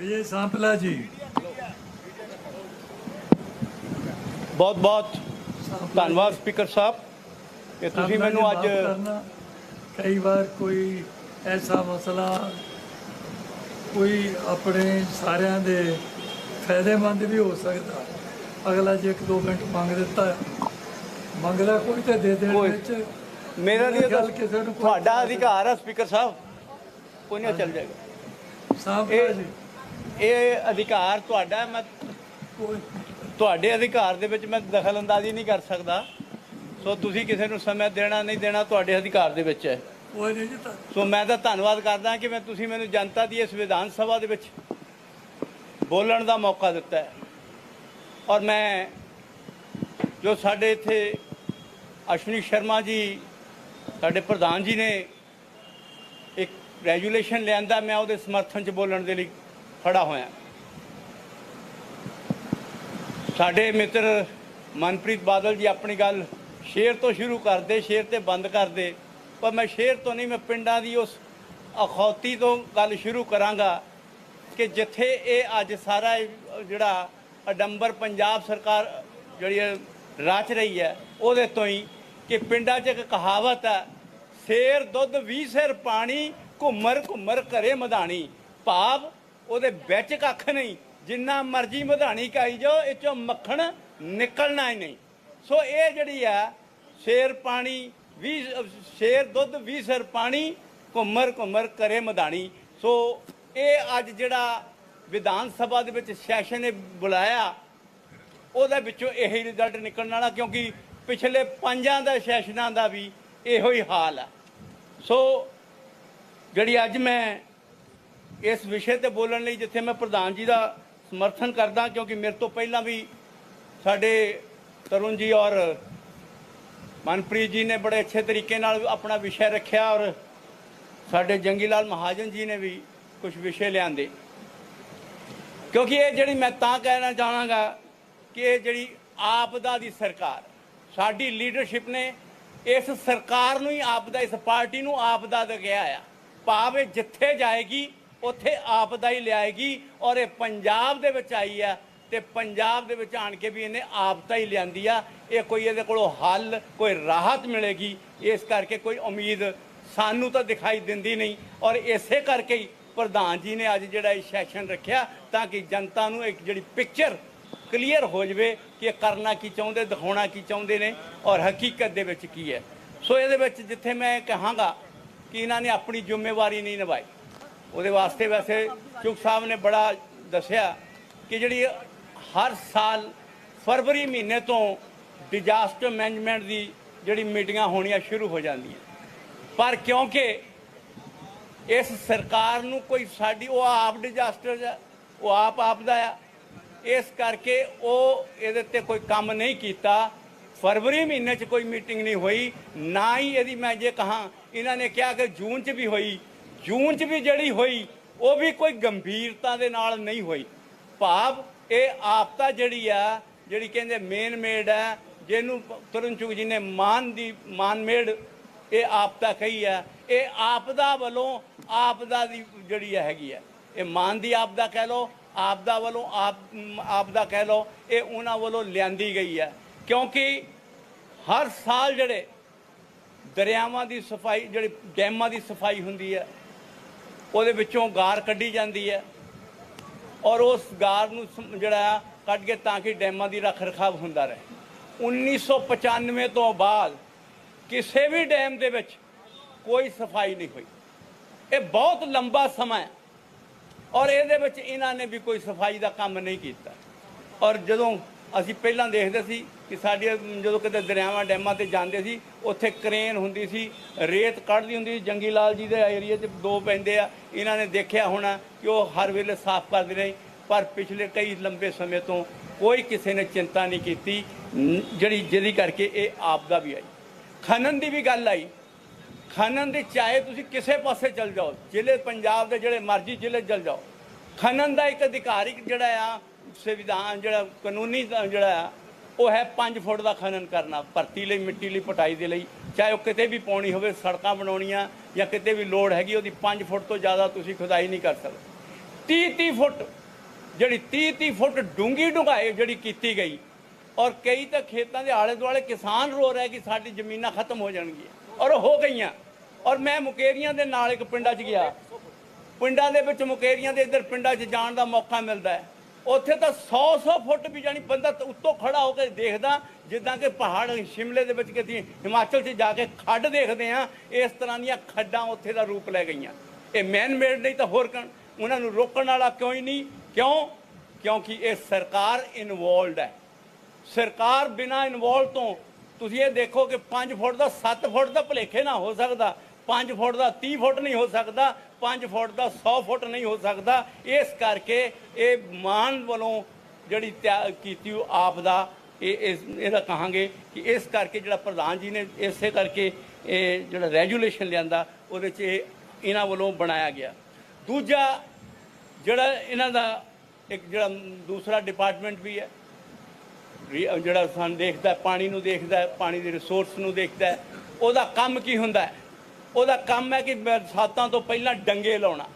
ਵਿਜੇ ਸਾਂਪਲਾ ਜੀ ਬਹੁਤ ਬਹੁਤ ਧੰਨਵਾਦ ਸਪੀਕਰ ਸਾਹਿਬ ਕਿ ਤੁਸੀਂ ਮੈਨੂੰ ਅੱਜ। ਕਈ ਵਾਰ ਕੋਈ ਐਸਾ ਮਸਲਾ ਕੋਈ ਆਪਣੇ ਸਾਰਿਆਂ ਦੇ ਫਾਇਦੇਮੰਦ ਵੀ ਹੋ ਸਕਦਾ ਅਗਲਾ ਜੇ ਇੱਕ ਦੋ ਮਿੰਟ ਮੰਗ ਦਿੱਤਾ ਮੰਗਦਾ ਕੋਈ ਤੇ ਦੇ ਦੇਣ ਵਿੱਚ ਮੇਰਾ ਨਹੀਂ ਗੱਲ ਕਿਸੇ ਨੂੰ ਤੁਹਾਡਾ ਅਧਿਕਾਰ ਹੈ ਸਪੀਕਰ ਸਾਹਿਬ ਕੋਈ ਨਹੀਂ ਚੱਲ ਜਾਏਗਾ ਇਹ ਜੀ ਇਹ ਅਧਿਕਾਰ ਤੁਹਾਡਾ ਹੈ, ਮੈਂ ਤੁਹਾਡੇ ਅਧਿਕਾਰ ਦੇ ਵਿੱਚ ਮੈਂ ਦਖਲ ਅੰਦਾਜ਼ੀ ਨਹੀਂ ਕਰ ਸਕਦਾ। ਸੋ ਤੁਸੀਂ ਕਿਸੇ ਨੂੰ ਸਮਾਂ ਦੇਣਾ ਨਹੀਂ ਦੇਣਾ ਤੁਹਾਡੇ ਅਧਿਕਾਰ ਦੇ ਵਿੱਚ ਹੈ। ਕੋਈ ਨਹੀਂ ਜੀ ਤਾਂ ਸੋ ਮੈਂ ਤਾਂ ਧੰਨਵਾਦ ਕਰਦਾ ਕਿ ਮੈਂ ਤੁਸੀਂ ਮੈਨੂੰ ਜਨਤਾ ਦੀ ਇਸ ਵਿਧਾਨ ਸਭਾ ਦੇ ਵਿੱਚ ਬੋਲਣ ਦਾ ਮੌਕਾ ਦਿੱਤਾ ਹੈ। ਔਰ ਮੈਂ ਜੋ ਸਾਡੇ ਇੱਥੇ ਅਸ਼ਵਨੀ ਸ਼ਰਮਾ ਜੀ ਸਾਡੇ ਪ੍ਰਧਾਨ ਜੀ ਨੇ ਇੱਕ ਰੈਜੂਲੇਸ਼ਨ ਲਿਆਂਦਾ ਮੈਂ ਉਹਦੇ ਸਮਰਥਨ 'ਚ ਬੋਲਣ ਦੇ ਲਈ ਖੜਾ ਹੋਇਆ। ਸਾਡੇ ਮਿੱਤਰ ਮਨਪ੍ਰੀਤ ਬਾਦਲ ਜੀ ਆਪਣੀ ਗੱਲ ਸ਼ੇਰ ਤੋਂ ਸ਼ੁਰੂ ਕਰਦੇ, ਸ਼ੇਰ ਤੇ ਬੰਦ ਕਰਦੇ। ਪਰ ਮੈਂ ਸ਼ੇਰ ਤੋਂ ਨਹੀਂ, ਮੈਂ ਪਿੰਡਾਂ ਦੀ ਉਸ ਅਖੌਤੀ ਤੋਂ ਗੱਲ ਸ਼ੁਰੂ ਕਰਾਂਗਾ ਕਿ ਜਿੱਥੇ ਇਹ ਅੱਜ ਸਾਰਾ ਜਿਹੜਾ ਅਡੰਬਰ ਪੰਜਾਬ ਸਰਕਾਰ ਜਿਹੜੀ ਇਹ ਰਚ ਰਹੀ ਹੈ, ਉਹਦੇ ਤੋਂ ਹੀ ਕਿ ਪਿੰਡਾਂ 'ਚ ਇੱਕ ਕਹਾਵਤ ਹੈ, ਸ਼ੇਰ ਦੁੱਧ 20 ਸਿਰ ਪਾਣੀ, ਘੁੰਮਰ ਘੁੰਮਰ ਘਰੇ ਮਧਾਣੀ। ਭਾਵ ਉਹਦੇ ਵਿੱਚ ਕੱਖ ਨਹੀਂ। ਜਿੰਨਾ ਮਰਜ਼ੀ ਮਧਾਣੀ ਕਾਈ ਜਾਓ, ਇਹ ਚੋਂ ਮੱਖਣ ਨਿਕਲਣਾ ਹੀ ਨਹੀਂ। ਸੋ ਇਹ ਜਿਹੜੀ ਆ, ਸ਼ੇਰ ਪਾਣੀ 20 ਸ਼ੇਰ ਦੁੱਧ 20 ਸਿਰ ਪਾਣੀ, ਘੁੰਮਰ ਘੁੰਮਰ ਕਰੇ ਮਧਾਣੀ। ਸੋ ਇਹ ਅੱਜ ਜਿਹੜਾ ਵਿਧਾਨ ਸਭਾ ਦੇ ਵਿੱਚ ਸੈਸ਼ਨ ਨੇ ਬੁਲਾਇਆ, ਉਹਦੇ ਵਿੱਚੋਂ ਇਹੀ ਰਿਜ਼ਲਟ ਨਿਕਲਣ ਵਾਲਾ, ਕਿਉਂਕਿ ਪਿਛਲੇ ਪੰਜਾਂ ਦਾ ਸੈਸ਼ਨਾਂ ਦਾ ਵੀ ਇਹੋ ਹੀ ਹਾਲ ਹੈ ਸੋ ਜਿਹੜੀ ਅੱਜ ਮੈਂ ਇਸ ਵਿਸ਼ੇ ਤੇ ਬੋਲਣ ਲਈ ਜਿੱਥੇ ਮੈਂ ਪ੍ਰਧਾਨ ਜੀ ਦਾ ਸਮਰਥਨ ਕਰਦਾ, ਕਿਉਂਕਿ ਮੇਰੇ ਤੋਂ ਪਹਿਲਾਂ ਵੀ ਸਾਡੇ ਤਰੁਣ ਜੀ ਔਰ ਮਨਪ੍ਰੀਤ ਜੀ ਨੇ ਬੜੇ ਅੱਛੇ ਤਰੀਕੇ ਨਾਲ ਆਪਣਾ ਵਿਸ਼ਾ ਰੱਖਿਆ ਔਰ ਸਾਡੇ ਜੰਗੀ ਲਾਲ ਮਹਾਜਨ ਜੀ ਨੇ ਵੀ ਕੁਝ ਵਿਸ਼ੇ ਲਿਆਂਦੇ। ਕਿਉਂਕਿ ਇਹ ਜਿਹੜੀ ਮੈਂ ਤਾਂ ਕਹਿਣਾ ਚਾਹਾਂਗਾ ਕਿ ਇਹ ਜਿਹੜੀ ਆਪਦਾ ਦੀ ਸਰਕਾਰ, ਸਾਡੀ ਲੀਡਰਸ਼ਿਪ ਨੇ ਇਸ ਸਰਕਾਰ ਨੂੰ ਹੀ ਆਪਦਾ, ਇਸ ਪਾਰਟੀ ਨੂੰ ਆਪਦਾ ਦਾ ਗਿਆ ਆ। ਭਾਵ ਇਹ ਜਿੱਥੇ ਜਾਏਗੀ ਉੱਥੇ ਆਪਦਾ ਹੀ ਲਿਆਏਗੀ ਔਰ ਇਹ ਪੰਜਾਬ ਦੇ ਵਿੱਚ ਆਈ ਆ ਤੇ ਪੰਜਾਬ ਦੇ ਵਿੱਚ ਆਣ ਕੇ ਵੀ ਇਹਨੇ ਆਪਦਾ ਹੀ ਲਿਆਂਦੀ ਆ। ਇਹ ਕੋਈ ਇਹਦੇ ਕੋਲੋਂ ਹੱਲ, ਕੋਈ ਰਾਹਤ ਮਿਲੇਗੀ, ਇਸ ਕਰਕੇ ਕੋਈ ਉਮੀਦ ਸਾਨੂੰ ਤਾਂ ਦਿਖਾਈ ਦਿੰਦੀ ਨਹੀਂ। ਔਰ ਇਸੇ ਕਰਕੇ ਹੀ ਪ੍ਰਧਾਨ ਜੀ ਨੇ ਅੱਜ ਜਿਹੜਾ ਇਹ ਸੈਸ਼ਨ ਰੱਖਿਆ ਤਾਂ ਕਿ ਜਨਤਾ ਨੂੰ ਇੱਕ ਜਿਹੜੀ ਪਿਕਚਰ ਕਲੀਅਰ ਹੋ ਜਵੇ ਕਿ ਇਹ ਕਰਨਾ ਕੀ ਚਾਹੁੰਦੇ, ਦਿਖਾਉਣਾ ਕੀ ਚਾਹੁੰਦੇ ਨੇ ਔਰ ਹਕੀਕਤ ਦੇ ਵਿੱਚ ਕੀ ਹੈ। ਸੋ ਇਹਦੇ ਵਿੱਚ ਜਿੱਥੇ ਮੈਂ ਕਹਾਂਗਾ ਕਿ ਇਹਨਾਂ ਨੇ ਆਪਣੀ ਜ਼ਿੰਮੇਵਾਰੀ ਨਹੀਂ ਨਿਭਾਈ। ਉਹਦੇ ਵਾਸਤੇ ਵੈਸੇ ਚੁੱਕ ਸਾਹਿਬ ਨੇ ਬੜਾ ਦੱਸਿਆ ਕਿ ਜਿਹੜੀ ਹਰ ਸਾਲ ਫਰਵਰੀ ਮਹੀਨੇ ਤੋਂ ਡਿਜ਼ਾਸਟਰ ਮੈਨੇਜਮੈਂਟ ਦੀ ਜਿਹੜੀ ਮੀਟਿੰਗਾਂ ਹੋਣੀਆਂ ਸ਼ੁਰੂ ਹੋ ਜਾਂਦੀਆਂ। ਪਰ ਕਿਉਂਕਿ ਇਸ ਸਰਕਾਰ ਨੂੰ ਕੋਈ ਸਾਡੀ, ਉਹ ਆਪ ਡਿਜ਼ਾਸਟਰ ਆ, ਉਹ ਆਪ ਆਪਦਾ ਆ। ਇਸ ਕਰਕੇ ਉਹ ਇਹਦੇ ਤੇ ਕੋਈ ਕੰਮ ਨਹੀਂ ਕੀਤਾ। ਫਰਵਰੀ ਮਹੀਨੇ 'ਚ ਕੋਈ ਮੀਟਿੰਗ ਨਹੀਂ ਹੋਈ। ਨਾ ਹੀ ਇਹਦੀ ਮੈਂ ਜੇ ਕਹਾਂ, ਇਹਨਾਂ ਨੇ ਕਿਹਾ ਕਿ ਜੂਨ 'ਚ ਵੀ ਹੋਈ। ਜੂਨ 'ਚ ਵੀ ਜਿਹੜੀ ਹੋਈ, ਉਹ ਵੀ ਕੋਈ ਗੰਭੀਰਤਾ ਦੇ ਨਾਲ ਨਹੀਂ ਹੋਈ। ਭਾਵ ਇਹ ਆਪਤਾ ਜਿਹੜੀ ਆ, ਜਿਹੜੀ ਕਹਿੰਦੇ ਮੇਨ ਮੇਡ ਹੈ ਜਿਹਨੂੰ ਤੁਰਨ ਚੁਗ ਜੀ ਨੇ ਮਾਨ ਦੀ, ਮਾਨ ਮੇਡ ਇਹ ਆਪਦਾ ਕਹੀ ਹੈ ਇਹ ਆਪਦਾ ਵੱਲੋਂ ਆਪਦਾ ਦੀ ਜਿਹੜੀ ਹੈਗੀ ਹੈ ਇਹ ਮਾਨ ਦੀ ਆਪਦਾ ਕਹਿ ਲਓ, ਆਪਦਾ ਵੱਲੋਂ ਆਪ, ਆਪਦਾ ਕਹਿ ਲਓ, ਇਹ ਉਹਨਾਂ ਵੱਲੋਂ ਲਿਆਂਦੀ ਗਈ ਹੈ ਕਿਉਂਕਿ ਹਰ ਸਾਲ ਜਿਹੜੇ ਦਰਿਆਵਾਂ ਦੀ ਸਫ਼ਾਈ, ਜਿਹੜੀ ਡੈਮਾਂ ਦੀ ਸਫ਼ਾਈ ਹੁੰਦੀ ਹੈ ਉਹਦੇ ਵਿੱਚੋਂ ਗਾਰ ਕੱਢੀ ਜਾਂਦੀ ਹੈ ਔਰ ਉਸ ਗਾਰ ਨੂੰ ਜਿਹੜਾ ਆ, ਕੱਢ ਕੇ ਤਾਂ ਕਿ ਡੈਮਾਂ ਦੀ ਰੱਖ ਰਖਾਵ ਹੁੰਦਾ ਰਹੇ। 1995 ਤੋਂ ਬਾਅਦ ਕਿਸੇ ਵੀ ਡੈਮ ਦੇ ਵਿੱਚ ਕੋਈ ਸਫ਼ਾਈ ਨਹੀਂ ਹੋਈ। ਇਹ ਬਹੁਤ ਲੰਬਾ ਸਮਾਂ ਹੈ ਔਰ ਇਹਦੇ ਵਿੱਚ ਇਹਨਾਂ ਨੇ ਵੀ ਕੋਈ ਸਫ਼ਾਈ ਦਾ ਕੰਮ ਨਹੀਂ ਕੀਤਾ। ਔਰ ਜਦੋਂ ਅਸੀਂ ਪਹਿਲਾਂ ਦੇਖਦੇ ਸੀ ਕਿ ਸਾਡੇ ਜਦੋਂ ਕਿਤੇ ਦਰਿਆਵਾਂ, ਡੈਮਾਂ ਤੇ ਜਾਂਦੇ ਸੀ, ਉੱਥੇ ਕ੍ਰੇਨ ਹੁੰਦੀ ਸੀ, ਰੇਤ ਕੱਢਦੀ ਹੁੰਦੀ ਸੀ, ਜੰਗੀ ਲਾਲ ਜੀ ਦੇ ਏਰੀਆ 'ਚ ਦੋ ਪੈਂਦੇ ਆ। ਇਹਨਾਂ ਨੇ ਦੇਖਿਆ ਹੋਣਾ ਕਿ ਉਹ ਹਰ ਵੇਲੇ ਸਾਫ਼ ਕਰਦੇ ਰਹੇ, ਪਰ ਪਿਛਲੇ ਕਈ ਲੰਬੇ ਸਮੇਂ ਤੋਂ ਕੋਈ ਕਿਸੇ ਨੇ ਚਿੰਤਾ ਨਹੀਂ ਕੀਤੀ ਜਿਹੜੀ, ਜਿਹਦੀ ਕਰਕੇ ਇਹ ਆਪਦਾ ਵੀ ਆਈ। ਖਨਨ ਦੀ ਵੀ ਗੱਲ ਆਈ। ਖਨਨ ਦੇ ਚਾਹੇ ਤੁਸੀਂ ਕਿਸੇ ਪਾਸੇ ਚਲ ਜਾਓ, ਜ਼ਿਲ੍ਹੇ ਪੰਜਾਬ ਦੇ ਜਿਹੜੇ ਮਰਜ਼ੀ ਜ਼ਿਲ੍ਹੇ ਚਲ ਜਾਓ। ਖਨਨ ਦਾ ਇੱਕ ਅਧਿਕਾਰਿਕ ਜਿਹੜਾ ਆ, ਸੰਵਿਧਾਨ, ਜਿਹੜਾ ਕਾਨੂੰਨੀ ਜਿਹੜਾ ਆ ਉਹ ਹੈ 5 ਫੁੱਟ ਦਾ ਖਨਨ ਕਰਨਾ, ਭਰਤੀ ਲਈ, ਮਿੱਟੀ ਲਈ, ਪਟਾਈ ਦੇ ਲਈ। ਚਾਹੇ ਉਹ ਕਿਤੇ ਵੀ ਪਾਉਣੀ ਹੋਵੇ, ਸੜਕਾਂ ਬਣਾਉਣੀਆਂ ਜਾਂ ਕਿਤੇ ਵੀ ਲੋੜ ਹੈਗੀ, ਉਹਦੀ 5 ਫੁੱਟ ਤੋਂ ਜ਼ਿਆਦਾ ਤੁਸੀਂ ਖੁਦਾਈ ਨਹੀਂ ਕਰ ਸਕਦੇ। 30 30 ਫੁੱਟ, ਜਿਹੜੀ 30 30 ਫੁੱਟ ਡੂੰਗੀ ਡੁੰਗਾਈ ਜਿਹੜੀ ਕੀਤੀ ਗਈ, ਔਰ ਕਈ ਤਾਂ ਖੇਤਾਂ ਦੇ ਆਲੇ ਦੁਆਲੇ ਕਿਸਾਨ ਰੋ ਰਹੇ ਕਿ ਸਾਡੀ ਜ਼ਮੀਨਾਂ ਖਤਮ ਹੋ ਜਾਣਗੀਆਂ, ਔਰ ਉਹ ਹੋ ਗਈਆਂ। ਔਰ ਮੈਂ ਮੁਕੇਰੀਆਂ ਦੇ ਨਾਲ ਇੱਕ ਪਿੰਡਾਂ 'ਚ ਗਿਆ। ਪਿੰਡਾਂ ਦੇ ਵਿੱਚ ਮੁਕੇਰੀਆਂ ਦੇ ਇੱਧਰ ਪਿੰਡਾਂ 'ਚ ਜਾਣ ਦਾ ਮੌਕਾ ਮਿਲਦਾ ਹੈ। ਉੱਥੇ ਤਾਂ 100 100 ਫੁੱਟ ਵੀ ਜਾਣੀ ਬੰਦਾ ਉੱਤੋਂ ਖੜਾ ਹੋ ਕੇ ਦੇਖਦਾ, ਜਿੱਦਾਂ ਕਿ ਪਹਾੜ ਸ਼ਿਮਲੇ ਦੇ ਵਿੱਚ ਕਿਤੇ ਹਿਮਾਚਲ 'ਚ ਜਾ ਕੇ ਖੱਡ ਦੇਖਦੇ ਆ ਇਸ ਤਰ੍ਹਾਂ ਦੀਆਂ ਖੱਡਾਂ ਉੱਥੇ ਦਾ ਰੂਪ ਲੈ ਗਈਆਂ। ਇਹ ਮੈਨ ਮੇਡ ਨਹੀਂ ਤਾਂ ਹੋਰ ਕਣ, ਉਹਨਾਂ ਨੂੰ ਰੋਕਣ ਵਾਲਾ ਕਿਉਂ ਹੀ ਨਹੀਂ? ਕਿਉਂ? ਕਿਉਂਕਿ ਇਹ ਸਰਕਾਰ ਇਨਵੋਲਡ ਹੈ। ਸਰਕਾਰ ਬਿਨਾ ਇਨਵੋਲਵ ਤੋਂ, ਤੁਸੀਂ ਇਹ ਦੇਖੋ ਕਿ 5 ਫੁੱਟ ਦਾ 7 ਫੁੱਟ ਦਾ ਭਲੇਖੇ ਨਾ ਹੋ ਸਕਦਾ 5 ਫੁੱਟ ਦਾ 30 ਫੁੱਟ ਨਹੀਂ ਹੋ ਸਕਦਾ 5 ਫੁੱਟ ਦਾ 100 ਫੁੱਟ ਨਹੀਂ ਹੋ ਸਕਦਾ। ਇਸ ਕਰਕੇ ਇਹ ਮਾਨ ਵੱਲੋਂ ਜਿਹੜੀ ਤਿਆ- ਕੀਤੀ ਉਹ ਆਪ ਦਾ ਇਹ ਇਸ, ਇਹਦਾ ਕਹਾਂਗੇ ਕਿ ਇਸ ਕਰਕੇ ਜਿਹੜਾ ਪ੍ਰਧਾਨ ਜੀ ਨੇ ਇਸੇ ਕਰਕੇ ਇਹ ਜਿਹੜਾ ਰੈਜੂਲੇਸ਼ਨ ਲਿਆਂਦਾ, ਉਹਦੇ 'ਚ ਇਹ ਇਹਨਾਂ ਵੱਲੋਂ ਬਣਾਇਆ ਗਿਆ। ਦੂਜਾ ਜਿਹੜਾ ਇਹਨਾਂ ਦਾ ਇੱਕ ਜਿਹੜਾ ਦੂਸਰਾ ਡਿਪਾਰਟਮੈਂਟ ਵੀ ਹੈ ਜਿਹੜਾ ਸਾਨੂੰ ਦੇਖਦਾ ਪਾਣੀ ਨੂੰ ਦੇਖਦਾ ਪਾਣੀ ਦੇ ਰਿਸੋਰਸ ਨੂੰ ਦੇਖਦਾ ਉਹਦਾ ਕੰਮ ਕੀ ਹੁੰਦਾ ਹੈ? ਉਹਦਾ ਕੰਮ ਹੈ ਕਿ ਬਰਸਾਤਾਂ ਤੋਂ ਪਹਿਲਾਂ ਡੰਗੇ ਲਾਉਣਾ।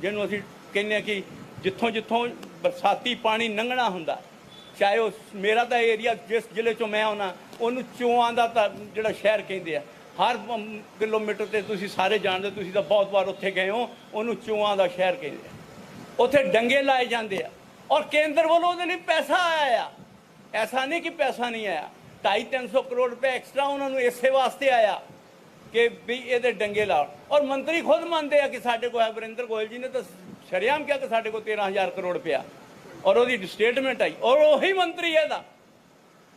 ਜਿਹਨੂੰ ਅਸੀਂ ਕਹਿੰਦੇ ਹਾਂ ਕਿ ਜਿੱਥੋਂ ਜਿੱਥੋਂ ਬਰਸਾਤੀ ਪਾਣੀ ਲੰਘਣਾ ਹੁੰਦਾ ਚਾਹੇ ਉਹ ਮੇਰਾ ਤਾਂ ਏਰੀਆ ਜਿਸ ਜ਼ਿਲ੍ਹੇ ਚੋਂ ਮੈਂ ਆਉਣਾ ਉਹਨੂੰ ਚੋਆਂ ਦਾ ਤਾਂ ਜਿਹੜਾ ਸ਼ਹਿਰ ਕਹਿੰਦੇ ਆ। ਹਰ ਕਿਲੋਮੀਟਰ ਤੇ ਤੁਸੀਂ ਸਾਰੇ ਜਾਣਦੇ ਹੋ, ਤੁਸੀਂ ਤਾਂ ਬਹੁਤ ਵਾਰ ਉੱਥੇ ਗਏ ਹੋ ਉਹਨੂੰ ਚੋਆਂ ਦਾ ਸ਼ਹਿਰ ਕਹਿੰਦੇ ਆ। ਉੱਥੇ ਡੰਗੇ ਲਾਏ ਜਾਂਦੇ ਆ ਔਰ ਕੇਂਦਰ ਵੱਲੋਂ ਉਹਦੇ ਲਈ ਪੈਸਾ ਆਇਆ। ਆ ਐਸਾ ਨਹੀਂ ਕਿ ਪੈਸਾ ਨਹੀਂ ਆਇਆ। 2.5 ਕਰੋੜ ਰੁਪਏ ਐਕਸਟਰਾ ਉਹਨਾਂ ਨੂੰ ਇਸੇ ਵਾਸਤੇ ਆਇਆ। ਕਿ ਵੀ ਇਹਦੇ ਡੰਗੇ ਲਾਉਣ ਔਰ ਮੰਤਰੀ ਖੁਦ ਮੰਨਦੇ ਆ ਕਿ ਸਾਡੇ ਕੋਲ ਹੈ, ਵਰਿੰਦਰ ਗੋਇਲ ਜੀ ਨੇ ਤਾਂ ਸ਼ਰਿਆਮ ਕਿਹਾ ਕਿ ਸਾਡੇ ਕੋਲ 13000 ਕਰੋੜ ਰੁਪਇਆ ਔਰ ਉਹਦੀ ਸਟੇਟਮੈਂਟ ਆਈ। ਔਰ ਉਹੀ ਮੰਤਰੀ ਹੈ ਇਹਦਾ।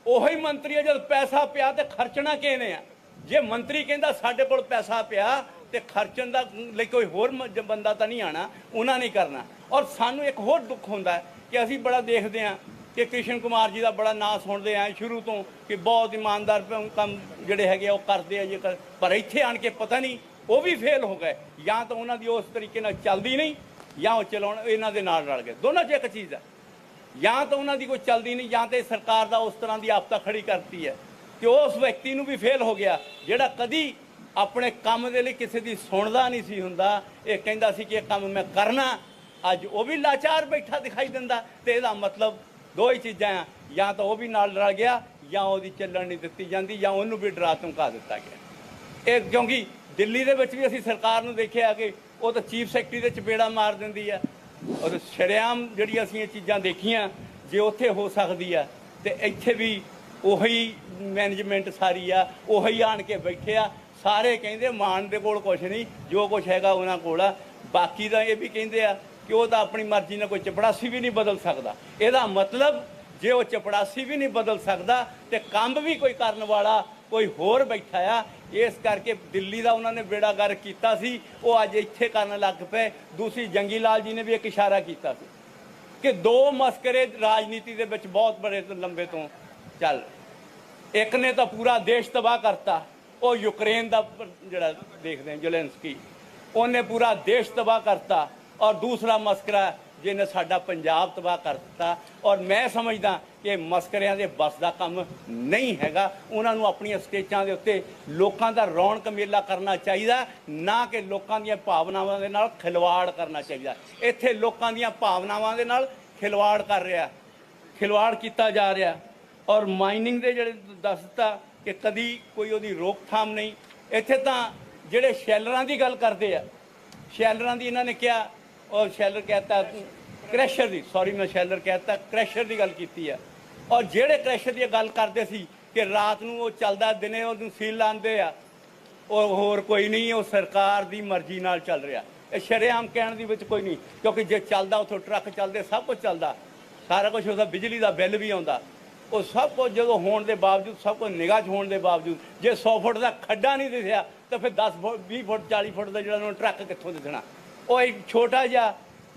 ਉਹੀ ਮੰਤਰੀ ਹੈ, ਜਦ ਪੈਸਾ ਪਿਆ ਤੇ ਖਰਚਣਾ ਕਿਹਨੇ ਆ? ਜੇ ਮੰਤਰੀ ਕਹਿੰਦਾ ਸਾਡੇ ਕੋਲ ਪੈਸਾ ਪਿਆ ਤੇ ਖਰਚਣ ਦਾ ਲਈ ਕੋਈ ਹੋਰ ਬੰਦਾ ਤਾਂ ਨਹੀਂ ਆਣਾ, ਉਹਨਾਂ ਨੇ ਕਰਨਾ। ਔਰ ਸਾਨੂੰ ਇੱਕ ਹੋਰ ਦੁੱਖ ਹੁੰਦਾ ਕਿ ਅਸੀਂ ਬੜਾ ਦੇਖਦੇ ਹਾਂ ਕਿ ਕ੍ਰਿਸ਼ਨ ਕੁਮਾਰ ਜੀ ਦਾ ਬੜਾ ਨਾਂ ਸੁਣਦੇ ਆਏ ਸ਼ੁਰੂ ਤੋਂ ਕਿ ਬਹੁਤ ਇਮਾਨਦਾਰ ਕੰਮ ਜਿਹੜੇ ਹੈਗੇ ਆ ਉਹ ਕਰਦੇ ਆ ਜੇ ਕਰ- ਪਰ ਇੱਥੇ ਆਣ ਕੇ ਪਤਾ ਨਹੀਂ, ਉਹ ਵੀ ਫੇਲ ਹੋ ਗਏ। ਜਾਂ ਤਾਂ ਉਹਨਾਂ ਦੀ ਉਸ ਤਰੀਕੇ ਨਾਲ ਚੱਲਦੀ ਨਹੀਂ, ਜਾਂ ਉਹ ਚਲਾਉਣ, ਇਹਨਾਂ ਦੇ ਨਾਲ ਰਲ ਗਏ। ਦੋਨਾਂ 'ਚ ਇੱਕ ਚੀਜ਼ ਹੈ ਜਾਂ ਤਾਂ ਉਹਨਾਂ ਦੀ ਕੋਈ ਚੱਲਦੀ ਨਹੀਂ, ਜਾਂ ਤੇ ਸਰਕਾਰ ਦਾ ਉਸ ਤਰ੍ਹਾਂ ਦੀ ਆਪਤਾ ਖੜੀ ਕਰਤੀ ਹੈ। ਕਿ ਉਸ ਵਿਅਕਤੀ ਨੂੰ ਵੀ ਫੇਲ ਹੋ ਗਿਆ, ਜਿਹੜਾ ਕਦੀ ਆਪਣੇ ਕੰਮ ਦੇ ਲਈ ਕਿਸੇ ਦੀ ਸੁਣਦਾ ਨਹੀਂ ਸੀ ਹੁੰਦਾ। ਇਹ ਕਹਿੰਦਾ ਸੀ ਕਿ ਇਹ ਕੰਮ ਮੈਂ ਕਰਨਾ, ਅੱਜ ਉਹ ਵੀ ਲਾਚਾਰ ਬੈਠਾ ਦਿਖਾਈ ਦਿੰਦਾ। ਤੇ ਇਹਦਾ ਮਤਲਬ ਦੋ ਹੀ ਚੀਜ਼ਾਂ ਆ। ਜਾਂ ਤਾਂ ਉਹ ਵੀ ਨਾਲ ਰਲ ਗਿਆ, ਜਾਂ ਉਹਦੀ ਚੱਲਣ ਨਹੀਂ ਦਿੱਤੀ ਜਾਂਦੀ, ਜਾਂ ਉਹਨੂੰ ਵੀ ਡਰਾ ਧਮਕਾ ਦਿੱਤਾ ਗਿਆ। ਇਹ ਕਿਉਂਕਿ ਦਿੱਲੀ ਦੇ ਵਿੱਚ ਵੀ ਅਸੀਂ ਸਰਕਾਰ ਨੂੰ ਦੇਖਿਆ ਕਿ ਉਹ ਤਾਂ ਚੀਫ ਸੈਕਟਰੀ ਦੇ ਚਪੇੜਾ ਮਾਰ ਦਿੰਦੀ ਆ। ਔਰ ਸ਼ਰੇਆਮ ਜਿਹੜੀ ਅਸੀਂ ਇਹ ਚੀਜ਼ਾਂ ਦੇਖੀਆਂ, ਜੇ ਉੱਥੇ ਹੋ ਸਕਦੀ ਆ, ਤੇ ਇੱਥੇ ਵੀ ਉਹੀ ਮੈਨੇਜਮੈਂਟ ਸਾਰੀ ਆ, ਉਹੀ ਆਣ ਕੇ ਬੈਠੇ ਆ। ਸਾਰੇ ਕਹਿੰਦੇ ਮਾਨ ਦੇ ਕੋਲ ਕੁਝ ਨਹੀਂ, ਜੋ ਕੁਝ ਹੈਗਾ ਉਹਨਾਂ ਕੋਲ ਆ। ਬਾਕੀ ਦਾ ਇਹ ਵੀ ਕਹਿੰਦੇ ਆ ਕਿ ਉਹ ਤਾਂ ਆਪਣੀ ਮਰਜ਼ੀ ਨਾਲ ਕੋਈ ਚਪੜਾਸੀ ਵੀ ਨਹੀਂ ਬਦਲ ਸਕਦਾ। ਇਹਦਾ ਮਤਲਬ ਜੇ ਉਹ ਚਪੜਾਸੀ ਵੀ ਨਹੀਂ ਬਦਲ ਸਕਦਾ ਤੇ ਕੰਮ ਵੀ ਕੋਈ ਕਰਨ ਵਾਲਾ ਕੋਈ ਹੋਰ ਬੈਠਾ ਆ, ਇਸ ਕਰਕੇ ਦਿੱਲੀ ਦਾ ਉਹਨਾਂ ਨੇ ਬੇੜਾਗਰ ਕੀਤਾ ਸੀ, ਉਹ ਅੱਜ ਇੱਥੇ ਕਰਨ ਲੱਗ ਪਏ। ਦੂਸਰੀ ਜੰਗੀ ਲਾਲ ਜੀ ਨੇ ਵੀ ਇੱਕ ਇਸ਼ਾਰਾ ਕੀਤਾ ਸੀ ਕਿ ਦੋ ਮਸਕਰੇ ਰਾਜਨੀਤੀ ਦੇ ਵਿੱਚ ਬਹੁਤ ਬੜੇ ਲੰਬੇ ਤੋਂ ਚੱਲ। ਇੱਕ ਨੇ ਤਾਂ ਪੂਰਾ ਦੇਸ਼ ਤਬਾਹ ਕਰਤਾ, ਉਹ ਯੂਕਰੇਨ ਦਾ ਜਿਹੜਾ ਦੇਖਦੇ ਹਾਂ ਉਹਨੇ ਪੂਰਾ ਦੇਸ਼ ਤਬਾਹ ਕਰਤਾ ਔਰ ਦੂਸਰਾ ਮਸਕਰਾ ਜਿਹਨੇ ਸਾਡਾ ਪੰਜਾਬ ਤਬਾਹ ਕਰ ਦਿੱਤਾ। ਔਰ ਮੈਂ ਸਮਝਦਾ ਕਿ ਮਸਕਰਿਆਂ ਦੇ ਬਸ ਦਾ ਕੰਮ ਨਹੀਂ ਹੈਗਾ। ਉਹਨਾਂ ਨੂੰ ਆਪਣੀਆਂ ਸਟੇਜਾਂ ਦੇ ਉੱਤੇ ਲੋਕਾਂ ਦਾ ਰੌਣਕ ਮੇਲਾ ਕਰਨਾ ਚਾਹੀਦਾ, ਨਾ ਕਿ ਲੋਕਾਂ ਦੀਆਂ ਭਾਵਨਾਵਾਂ ਦੇ ਨਾਲ ਖਿਲਵਾੜ ਕਰਨਾ ਚਾਹੀਦਾ। ਇੱਥੇ ਲੋਕਾਂ ਦੀਆਂ ਭਾਵਨਾਵਾਂ ਦੇ ਨਾਲ ਖਿਲਵਾੜ ਕਰ ਰਿਹਾ। ਖਿਲਵਾੜ ਕੀਤਾ ਜਾ ਰਿਹਾ। ਔਰ ਮਾਈਨਿੰਗ ਦੇ ਜਿਹੜੇ ਦੱਸ ਦਿੱਤਾ ਕਿ ਕਦੀ ਕੋਈ ਉਹਦੀ ਰੋਕਥਾਮ ਨਹੀਂ। ਇੱਥੇ ਤਾਂ ਜਿਹੜੇ ਸ਼ੈਲਰਾਂ ਦੀ ਗੱਲ ਕਰਦੇ ਆ, ਸ਼ੈਲਰਾਂ ਦੀ ਇਹਨਾਂ ਨੇ ਕਿਹਾ ਔਰ ਸ਼ੈਲਰ ਕਹਤਾ, ਕ੍ਰੈਸ਼ਰ ਦੀ ਸੌਰੀ ਮੈਂ ਸ਼ੈਲਰ ਕਹਤਾ, ਕ੍ਰੈਸ਼ਰ ਦੀ ਗੱਲ ਕੀਤੀ ਆ। ਔਰ ਜਿਹੜੇ ਕ੍ਰੈਸ਼ਰ ਦੀ ਗੱਲ ਕਰਦੇ ਸੀ ਕਿ ਰਾਤ ਨੂੰ ਉਹ ਚੱਲਦਾ, ਦਿਨੇ ਉਹਨੂੰ ਸੀਲ ਲਾਉਂਦੇ ਆ, ਉਹ ਹੋਰ ਕੋਈ ਨਹੀਂ, ਉਹ ਸਰਕਾਰ ਦੀ ਮਰਜ਼ੀ ਨਾਲ ਚੱਲ ਰਿਹਾ। ਇਹ ਸ਼ਰੇਆਮ ਕਹਿਣ ਦੀ ਵਿੱਚ ਕੋਈ ਨਹੀਂ, ਕਿਉਂਕਿ ਜੇ ਚੱਲਦਾ, ਉਥੋਂ ਟਰੱਕ ਚੱਲਦੇ, ਸਭ ਕੁਝ ਚੱਲਦਾ। ਸਾਰਾ ਕੁਝ ਉਹਦਾ ਬਿਜਲੀ ਦਾ ਬਿੱਲ ਵੀ ਆਉਂਦਾ। ਉਹ ਸਭ ਕੁਝ ਜਦੋਂ ਹੋਣ ਦੇ ਬਾਵਜੂਦ, ਸਭ ਕੁਝ ਨਿਗਾਹ 'ਚ ਹੋਣ ਦੇ ਬਾਵਜੂਦ, ਜੇ 100 ਫੁੱਟ ਦਾ ਖੱਡਾ ਨਹੀਂ ਦਿਸਿਆ, ਤਾਂ ਫਿਰ 10 ਫੁੱਟ 20 ਫੁੱਟ 40 ਫੁੱਟ ਦਾ ਜਿਹੜਾ ਉਹਨੂੰ ਟਰੱਕ ਕਿੱਥੋਂ ਦਿਸਣਾ? ਉਹ ਇੱਕ ਛੋਟਾ ਜਿਹਾ,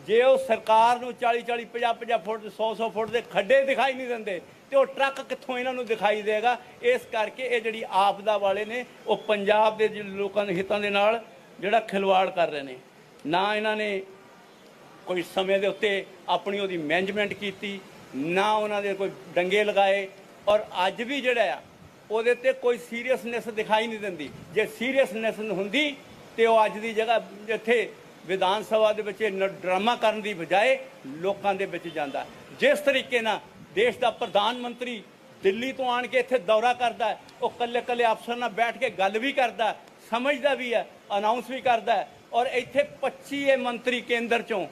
ਜੇ ਉਹ ਸਰਕਾਰ ਨੂੰ 40 40 50 50 ਫੁੱਟ 100 100 ਫੁੱਟ ਦੇ ਖੱਡੇ ਦਿਖਾਈ ਨਹੀਂ ਦਿੰਦੇ, ਤੇ ਉਹ ਟਰੱਕ ਕਿੱਥੋਂ ਇਹਨਾਂ ਨੂੰ ਦਿਖਾਈ ਦੇਗਾ? ਇਸ ਕਰਕੇ ਇਹ ਜਿਹੜੀ ਆਪਦਾ ਵਾਲੇ ਨੇ, ਉਹ ਪੰਜਾਬ ਦੇ ਜਿਹੜੇ ਲੋਕਾਂ ਦੇ ਹਿੱਤਾਂ ਦੇ ਨਾਲ ਜਿਹੜਾ ਖਿਲਵਾੜ ਕਰ ਰਹੇ ਨੇ। ਨਾ ਇਹਨਾਂ ਨੇ ਕੋਈ ਸਮੇਂ ਦੇ ਉੱਤੇ ਆਪਣੀ ਉਹਦੀ ਮੈਨੇਜਮੈਂਟ ਕੀਤੀ, ਨਾ ਉਹਨਾਂ ਦੇ ਕੋਈ ਡੰਗੇ ਲਗਾਏ, ਔਰ ਅੱਜ ਵੀ ਜਿਹੜਾ ਆ, ਉਹਦੇ ਤੇ ਕੋਈ ਸੀਰੀਅਸਨੈਸ ਦਿਖਾਈ ਨਹੀਂ ਦਿੰਦੀ। ਜੇ ਸੀਰੀਅਸਨੈਸ ਹੁੰਦੀ, ਤੇ ਉਹ ਅੱਜ ਦੀ ਜਗ੍ਹਾ ਇੱਥੇ ਵਿਧਾਨ ਸਭਾ ਦੇ ਵਿੱਚ ਇਹ ਨ- ਡਰਾਮਾ ਕਰਨ ਦੀ ਬਜਾਏ ਲੋਕਾਂ ਦੇ ਵਿੱਚ ਜਾਂਦਾ। ਜਿਸ ਤਰੀਕੇ ਨਾਲ ਦੇਸ਼ ਦਾ ਪ੍ਰਧਾਨ ਮੰਤਰੀ ਦਿੱਲੀ ਤੋਂ ਆਣ ਕੇ ਇੱਥੇ ਦੌਰਾ ਕਰਦਾ ਉਹ ਕੱਲੇ ਕੱਲੇ ਅਫਸਰ ਨਾਲ ਬੈਠ ਕੇ ਗੱਲ ਵੀ ਕਰਦਾ ਸਮਝਦਾ ਵੀ ਹੈ ਅਨਾਉਂਸ ਵੀ ਕਰਦਾ ਔਰ ਇੱਥੇ 25 ਇਹ ਮੰਤਰੀ ਕੇਂਦਰ ਚੋਂ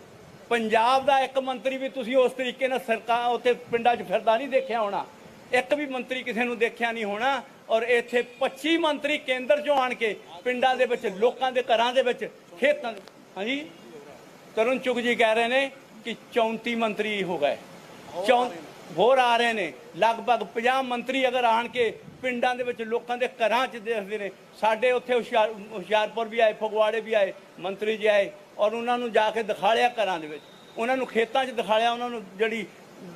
ਪੰਜਾਬ ਦਾ ਇੱਕ ਮੰਤਰੀ ਵੀ ਤੁਸੀਂ ਉਸ ਤਰੀਕੇ ਨਾਲ ਸਰਕਾਰ ਉੱਥੇ ਪਿੰਡਾਂ 'ਚ ਫਿਰਦਾ ਨਹੀਂ ਦੇਖਿਆ ਹੋਣਾ। ਇੱਕ ਵੀ ਮੰਤਰੀ ਕਿਸੇ ਨੂੰ ਦੇਖਿਆ ਨਹੀਂ ਹੋਣਾ ਔਰ ਇੱਥੇ 25 ਮੰਤਰੀ ਕੇਂਦਰ 'ਚੋਂ ਆਣ ਕੇ ਪਿੰਡਾਂ ਦੇ ਵਿੱਚ, ਲੋਕਾਂ ਦੇ ਘਰਾਂ ਦੇ ਵਿੱਚ, ਖੇਤਾਂ ਹਾਂਜੀ? ਤਰੁਣ ਚੁਗ ਜੀ ਕਹਿ ਰਹੇ ਨੇ ਕਿ 34 ਮੰਤਰੀ ਹੋ ਗਏ। ਚੌਂ ਹੋਰ ਆ ਰਹੇ ਨੇ। ਲਗਭਗ 50 ਮੰਤਰੀ ਅਗਰ ਆਣ ਕੇ ਪਿੰਡਾਂ ਦੇ ਵਿੱਚ ਲੋਕਾਂ ਦੇ ਘਰਾਂ 'ਚ ਦੇਖਦੇ ਨੇ, ਸਾਡੇ ਉੱਥੇ ਹੁਸ਼ਿਆਰ ਹੁਸ਼ਿਆਰਪੁਰ ਵੀ ਆਏ, ਫਗਵਾੜੇ ਵੀ ਆਏ, ਮੰਤਰੀ ਜੀ ਆਏ ਔਰ ਉਹਨਾਂ ਨੂੰ ਜਾ ਕੇ ਦਿਖਾ ਲਿਆ ਘਰਾਂ ਦੇ ਵਿੱਚ। ਉਹਨਾਂ ਨੂੰ ਖੇਤਾਂ 'ਚ ਦਿਖਾ ਲਿਆ ਉਹਨਾਂ ਨੂੰ ਜਿਹੜੀ